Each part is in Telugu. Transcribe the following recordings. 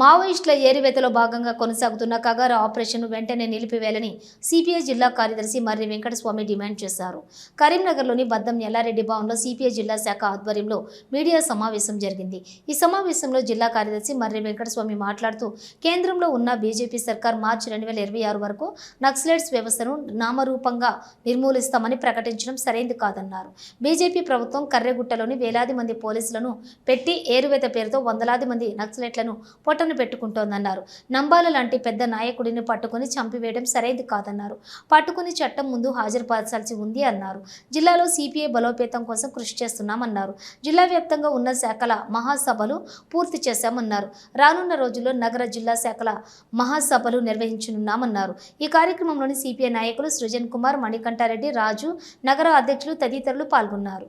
మావోయిస్టుల ఏరివేతలో భాగంగా కొనసాగుతున్న కగార ఆపరేషన్ను వెంటనే నిలిపివేయాలని సిపిఐ జిల్లా కార్యదర్శి మర్రి వెంకటస్వామి డిమాండ్ చేశారు. కరీంనగర్లోని బద్దం ఎల్లారెడ్డి భవన్లో సిపిఐ జిల్లా శాఖ ఆధ్వర్యంలో మీడియా సమావేశం జరిగింది. ఈ సమావేశంలో జిల్లా కార్యదర్శి మర్రి వెంకటస్వామి మాట్లాడుతూ కేంద్రంలో ఉన్న బీజేపీ సర్కార్ మార్చి రెండు వేల ఇరవై ఆరు వరకు నక్సలైట్స్ వ్యవస్థను నామరూపంగా నిర్మూలిస్తామని ప్రకటించడం సరైంది కాదన్నారు. బీజేపీ ప్రభుత్వం కర్రెగుట్టలోని వేలాది మంది పోలీసులను పెట్టి ఏరువేత పేరుతో వందలాది మంది నక్సలైట్లను పొట్టను పెట్టుకుంటోందన్నారు. నంబాల లాంటి పెద్ద నాయకుడిని పట్టుకుని చంపివేయడం సరైంది కాదన్నారు. పట్టుకుని చట్టం ముందు హాజరుపరచాల్సి ఉంది అన్నారు. జిల్లాలో సిపిఐ బలోపేతం కోసం కృషి చేస్తున్నామన్నారు. జిల్లా వ్యాప్తంగా ఉన్న శాఖల మహాసభలు పూర్తి చేశామన్నారు. రానున్న రోజుల్లో నగర జిల్లా శాఖల మహాసభలు నిర్వహించనున్నామన్నారు. ఈ కార్యక్రమంలోని సిపిఐ నాయకులు సృజన్ కుమార్ మణికంఠారెడ్డి రాజు నగర అధ్యక్షులు తదితరులు పాల్గొన్నారు.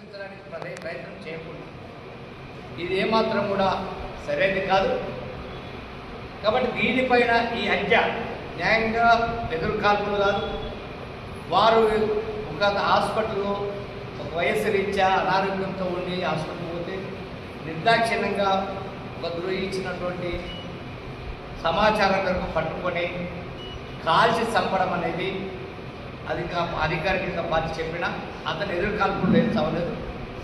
పరిష్కరించడానికి ప్రయత్నం చేయకుండా ఇది ఏమాత్రం కూడా సరైనది కాదు. కాబట్టి దీనిపైన ఈ హత్య న్యాయంగా ఎదురుకాల్పులు కాదు. వారు ఒక హాస్పిటల్లో ఒక వయస్సు రీత్యా అనారోగ్యంతో ఉండి హాస్పిటల్ పోతే నిర్దాక్షిణ్యంగా ఒక ద్రోహించినటువంటి సమాచారం కొరకు పట్టుకొని కాల్చి చంపడం అనేది అధిక అధికారికంగా పార్టీ చెప్పిన అతను ఎదురు కాల్పులు లేదు చవలేదు.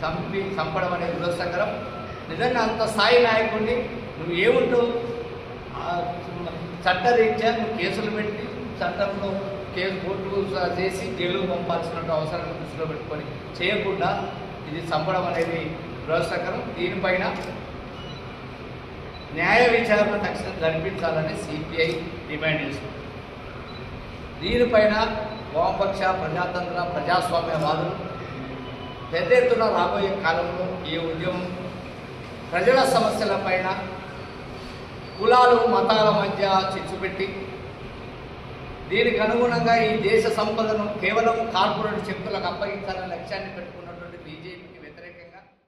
చంపి చంపడం అనేది దురదృష్టకరం నిజంగా అంత స్థాయి నాయకుడిని నువ్వు ఏముంటావు చట్టరీత్యా నువ్వు కేసులు పెట్టి చట్టంలో కేసు కోర్టు చేసి జైలుకు పంపాల్సిన అవసరాన్ని దృష్టిలో పెట్టుకొని చేయకుండా ఇది చంపడం అనేది దురదృష్టకరం దీనిపైన న్యాయ విచారణ తక్షణం జరిపించాలని సిపిఐ డిమాండ్ చేస్తుంది. దీనిపైన వామపక్ష ప్రజాతంత్ర ప్రజాస్వామ్యవాదులు పెద్ద ఎత్తున రాబోయే కాలంలో ఈ ఉద్యమం ప్రజల సమస్యలపైన కులాలు మతాల మధ్య చిచ్చుపెట్టి దీనికి అనుగుణంగా ఈ దేశ సంపదను కేవలం కార్పొరేట్ శక్తులకు అప్పగించాలనే లక్ష్యాన్ని పెట్టుకుని